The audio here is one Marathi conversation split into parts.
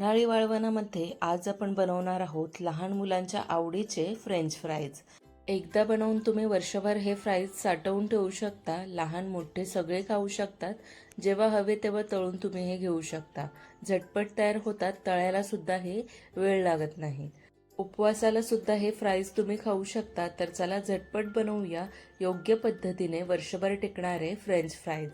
उन्हाळी वाळवणामध्ये आज आपण बनवणार आहोत लहान मुलांच्या आवडीचे फ्रेंच फ्राईज एकदा बनवून तुम्ही वर्षभर हे फ्राईज साठवून ठेवू शकता. लहान मोठे सगळे खाऊ शकतात. जेव्हा हवे तेव्हा तळून तुम्ही हे घेऊ शकता. झटपट तयार होतात तळायला सुद्धा हे वेळ लागत नाही. उपवासाला सुद्धा हे फ्राईज तुम्ही खाऊ शकता. तर चला झटपट बनवूया. योग्य पद्धतीने वर्षभर टिकणारे फ्रेंच फ्राईज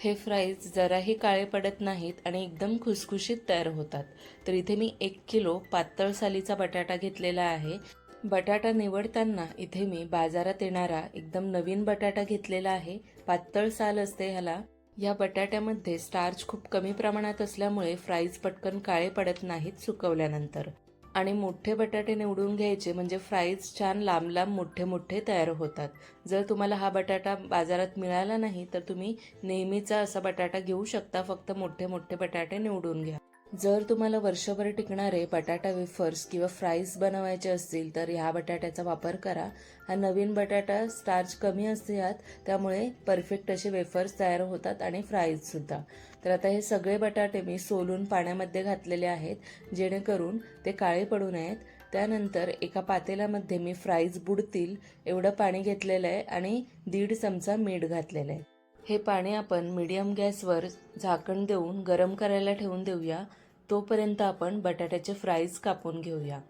हे फ्राईज जराही काळे पडत नाहीत आणि एकदम खुसखुशीत तयार होतात. तर इथे मी एक किलो पातळ सालीचा बटाटा घेतलेला आहे. बटाटा निवडताना इथे मी बाजारात येणारा एकदम नवीन बटाटा घेतलेला आहे. पातळ साल असते ह्याला. या बटाट्यामध्ये स्टार्च खूप कमी प्रमाणात असल्यामुळे फ्राईज पटकन काळे पडत नाहीत सुकवल्यानंतर. आणि मोठे बटाटे निवडून घ्यायचे म्हणजे फ्राईज छान लांब लांब मोठे मोठे तयार होतात. जर तुम्हाला हा बटाटा बाजारात मिळाला नाही तर तुम्ही नेहमीचा असा बटाटा घेऊ शकता. फक्त मोठे मोठे बटाटे निवडून घ्या. जर तुम्हाला वर्षभर टिकणारे बटाटा वेफर्स किंवा फ्राईज बनवायचे असतील तर ह्या बटाट्याचा वापर करा. हा नवीन बटाटा स्टार्च कमी असते यात त्यामुळे परफेक्ट असे वेफर्स तयार होतात आणि फ्राईजसुद्धा तर आता हे सगळे बटाटे मी सोलून पाण्यामध्ये घातलेले आहेत जेणेकरून ते काळे पडू नयेत. त्यानंतर एका पातेल्यामध्ये मी फ्राईज बुडतील एवढं पाणी घेतलेलं आहे आणि दीड चमचा मीठ घातलेलं आहे. हे पाणी आपण मीडियम गॅसवर झाकण देऊन गरम करायला ठेवून देऊया. तोपर्यंत आपण बटाट्याचे फ्राईज कापून घेऊया.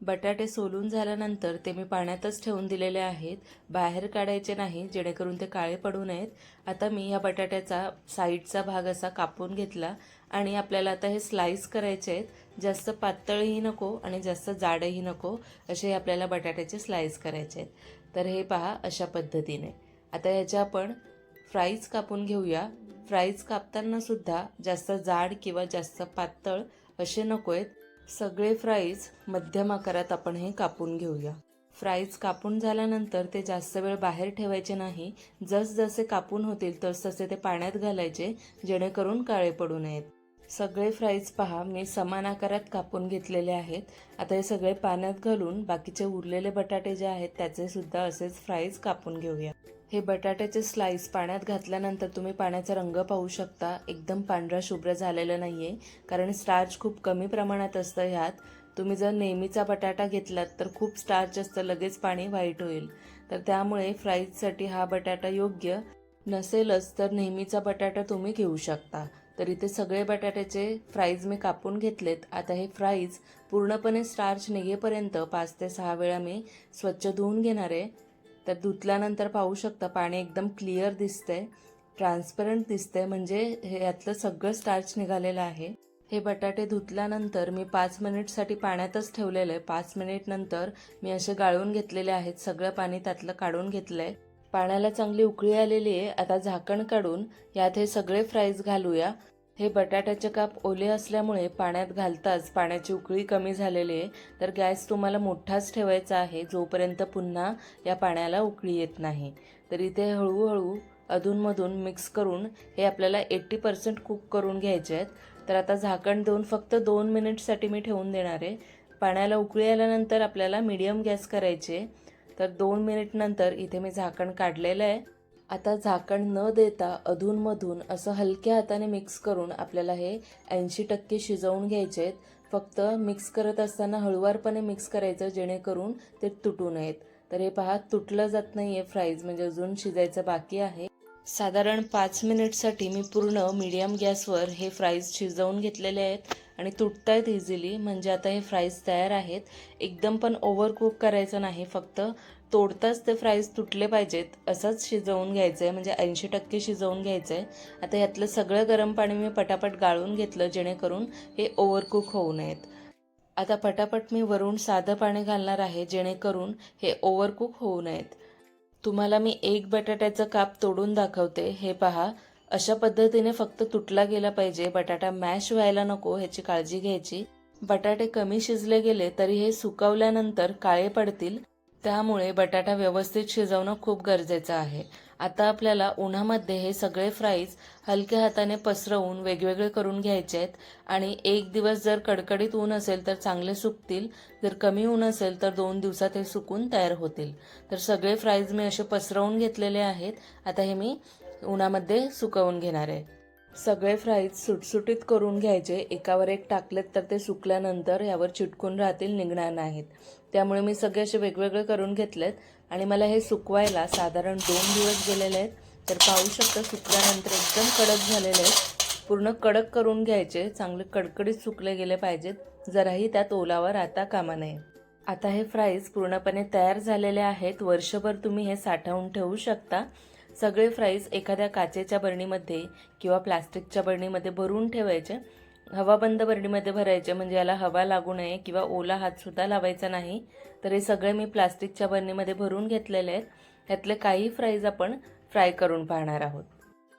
बटाटे सोलून झाल्यानंतर ते मी पाण्यातच ठेवून दिलेले आहेत. बाहेर काढायचे नाही जेणेकरून ते काळे पडू नयेत. आता मी या बटाट्याचा साईडचा भाग असा कापून घेतला आणि आपल्याला आता हे स्लाईस करायचे आहेत. जास्त पातळही नको आणि जास्त जाडही नको असे आपल्याला बटाट्याचे स्लाईस करायचे आहेत. तर हे पहा अशा पद्धतीने. आता ह्याच्या आपण फ्राईज कापून घेऊया. फ्राईज कापताना सुद्धा जास्त जाड किंवा जास्त पातळ असे नको आहेत. सगळे फ्राईज मध्यम आकारात आपण हे कापून घेऊया. फ्राईज कापून झाल्यानंतर ते जास्त वेळ बाहेर ठेवायचे नाही. जसजसे कापून होतील तसतसे ते पाण्यात घालायचे जेणेकरून काळे पडू नयेत. सगळे फ्राईज पहा मी समान आकारात कापून घेतलेले आहेत. आता हे सगळे पाण्यात घालून बाकीचे उरलेले बटाटे जे आहेत त्याचे सुद्धा असेच फ्राईज कापून घेऊया. हे बटाट्याचे स्लाइस पाण्यात घातल्यानंतर तुम्ही पाण्याचा रंग पाहू शकता. एकदम पांढरा शुभ्र झालेलं नाही आहे कारण स्टार्च खूप कमी प्रमाणात असतं ह्यात. तुम्ही जर नेहमीचा बटाटा घेतलात तर खूप स्टार्च असतं लगेच पाणी व्हाईट होईल. तर त्यामुळे फ्राईजसाठी हा बटाटा योग्य नसेलच तर नेहमीचा बटाटा तुम्ही घेऊ शकता. तर इथे सगळे बटाट्याचे फ्राईज मी कापून घेतलेत. आता हे फ्राईज पूर्णपणे स्टार्च निघेपर्यंत पाच ते सहा वेळा मी स्वच्छ धुवून घेणार आहे. तर धुतल्यानंतर पाहू शकता पाणी एकदम क्लिअर दिसतंय ट्रान्सपरंट दिसतंय. म्हणजे हे यातलं सगळं स्टार्च निघालेलं आहे. हे बटाटे धुतल्यानंतर मी पाच मिनिटसाठी पाण्यातच ठेवलेलं आहे पाच मिनिट नंतर मी असे गाळून घेतलेले आहेत. सगळं पाणी त्यातलं काढून घेतलं आहे पाण्याला चांगली उकळी आलेली आहे. आता झाकण काढून यात हे सगळे फ्राईज घालूया. हे बटाट्याचे काप ओले असल्यामुळे पाण्यात घालताच पाण्याची उकळी कमी झालेली आहे. तर गॅस तुम्हाला मोठाच ठेवायचा आहे जोपर्यंत पुन्हा या पाण्याला उकळी येत नाही. तर इथे हळूहळू अधूनमधून मिक्स करून हे आपल्याला एट्टी पर्सेंट कुक करून घ्यायचे आहेत. तर आता झाकण देऊन फक्त दोन मिनिटसाठी मी ठेवून देणार आहे. पाण्याला उकळी आल्यानंतर आपल्याला मीडियम गॅस करायचे तर दोन मिनिटनंतर इथे मी झाकण काढलेलं आहे. आता झाकण न देता अधूनमधून असं हलक्या हाताने मिक्स करून आपल्याला हे ऐंशी टक्के शिजवून घ्यायचे आहेत फक्त मिक्स करत असताना हळुवारपणे मिक्स करायचं जेणेकरून ते तुटू नयेत. तर हे पहा तुटलं जात नाही आहे फ्राईज म्हणजे अजून शिजायचं बाकी आहे. साधारण पाच मिनिटसाठी मी पूर्ण मीडियम गॅसवर हे फ्राईज शिजवून घेतलेले आहेत. आणि तुटत आहेत इझिली म्हणजे आता हे फ्राईज तयार आहेत. एकदम पण ओव्हरकुक करायचं नाही. फक्त तोडताच ते फ्राईज तुटले पाहिजेत. असंच शिजवून घ्यायचं आहे म्हणजे ऐंशी टक्के शिजवून घ्यायचं आहे आता यातलं सगळं गरम पाणी मी पटापट गाळून घेतलं जेणेकरून हे ओव्हरकुक होऊ नयेत. आता पटापट मी वरून साधं पाणी घालणार आहे जेणेकरून हे ओव्हरकुक होऊ नयेत. तुम्हाला मी एक बटाट्याचं काप तोडून दाखवते. हे पहा. अशा पद्धतीने फक्त तुटला गेला पाहिजे बटाटा मॅश व्हायला नको ह्याची काळजी घ्यायची. बटाटे कमी शिजले गेले तरी हे सुकवल्यानंतर काळे पडतील त्यामुळे बटाटा व्यवस्थित शिजवणं खूप गरजेचं आहे. आता आपल्याला उन्हामध्ये हे सगळे फ्राईज हलक्या हाताने पसरवून वेगवेगळे करून घ्यायचे आहेत आणि एक दिवस जर कडकडीत ऊन असेल तर चांगले सुकतील जर कमी ऊन असेल तर दोन दिवसात हे सुकून तयार होतील. तर सगळे फ्राईज मी असे पसरवून घेतलेले आहेत. आता हे मी उन्हामध्ये सुकवून घेणार आहे. सगळे फ्राईज सुटसुटीत करून घ्यायचे. एकावर एक टाकलेत तर ते सुकल्यानंतर यावर चिटकून राहतील निघणार नाहीत. त्यामुळे मी सगळे असे वेगवेगळे करून घेतलेत आणि मला हे सुकवायला साधारण दोन दिवस गेलेले आहेत. तर पाहू शकता सुकल्यानंतर एकदम कडक झालेले आहेत. पूर्ण कडक करून घ्यायचे. चांगले कडकडीत सुकले गेले पाहिजेत. जराही त्यात ओलावा राहता कामा नये. आता हे फ्राईज पूर्णपणे तयार झालेले आहेत. वर्षभर तुम्ही हे साठवून ठेवू शकता. सगळे फ्राईज एखाद्या काचेच्या बरणीमध्ये किंवा प्लास्टिकच्या बरणीमध्ये भरून ठेवायचे. हवाबंद बरणीमध्ये भरायचे म्हणजे याला हवा लागू नये किंवा ओला हातसुद्धा लावायचा नाही. तर हे सगळे मी प्लास्टिकच्या बरणीमध्ये भरून घेतलेले आहेत. ह्यातले काही फ्राईज आपण फ्राय करून पाहणार आहोत.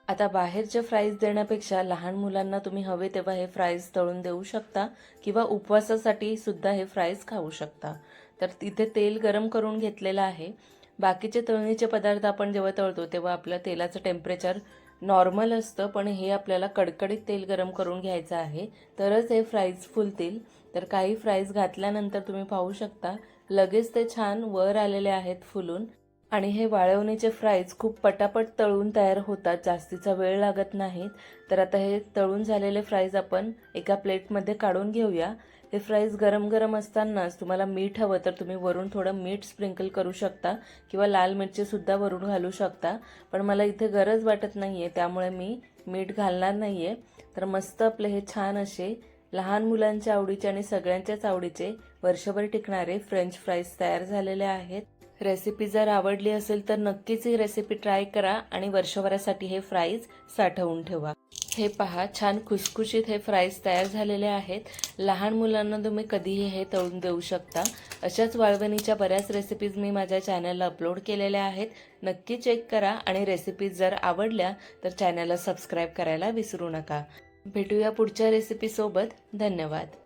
आता बाहेरचे फ्राईज देण्यापेक्षा लहान मुलांना तुम्ही हवे तेव्हा हे फ्राईज तळून देऊ शकता किंवा उपवासासाठी सुद्धा हे फ्राईज खाऊ शकता. तर तिथे तेल गरम करून घेतलेलं आहे. बाकीचे तळणीचे पदार्थ आपण जेव्हा तळतो तेव्हा आपलं तेलाचं टेम्परेचर नॉर्मल असतं. पण हे आपल्याला कडकडीत तेल गरम करून घ्यायचं आहे. तरच हे फ्राईज फुलतील तर काही फ्राईज घातल्यानंतर तुम्ही पाहू शकता लगेच ते छान वर आलेले आहेत फुलून. आणि हे वाळवणीचे फ्राईज खूप पटापट तळून तयार होतात. जास्तीचा वेळ लागत नाहीत. तर आता हे तळून झालेले फ्राईज आपण एका प्लेटमध्ये काढून घेऊया. हे फ्राईज गरम गरम असतानाच तुम्हाला मीठ हवं तर तुम्ही वरून थोडं मीठ स्प्रिंकल करू शकता किंवा लाल मिरचीसुद्धा वरून घालू शकता. पण मला इथे गरज वाटत नाही आहे त्यामुळे मी मीठ घालणार नाही आहे तर मस्त आपले हे छान असे लहान मुलांच्या आवडीचे आणि सगळ्यांच्याच आवडीचे वर्षभर टिकणारे फ्रेंच फ्राईज तयार झालेले आहेत. रेसिपी जर आवडली असेल तर नक्कीच ही रेसिपी ट्राय करा आणि वर्षभरासाठी हे फ्राईज साठवून ठेवा. हे पहा छान खुसखुशीत हे फ्राईज तयार झालेले आहेत. लहान मुलांना तुम्ही कधीही हे तळून देऊ शकता. अशाच वाळवणीच्या बऱ्याच रेसिपीज मी माझ्या चॅनलला अपलोड केलेल्या आहेत. नक्की चेक करा आणि रेसिपीज जर आवडल्या तर चॅनलला सबस्क्राईब करायला विसरू नका. भेटूया पुढच्या रेसिपीसोबत धन्यवाद.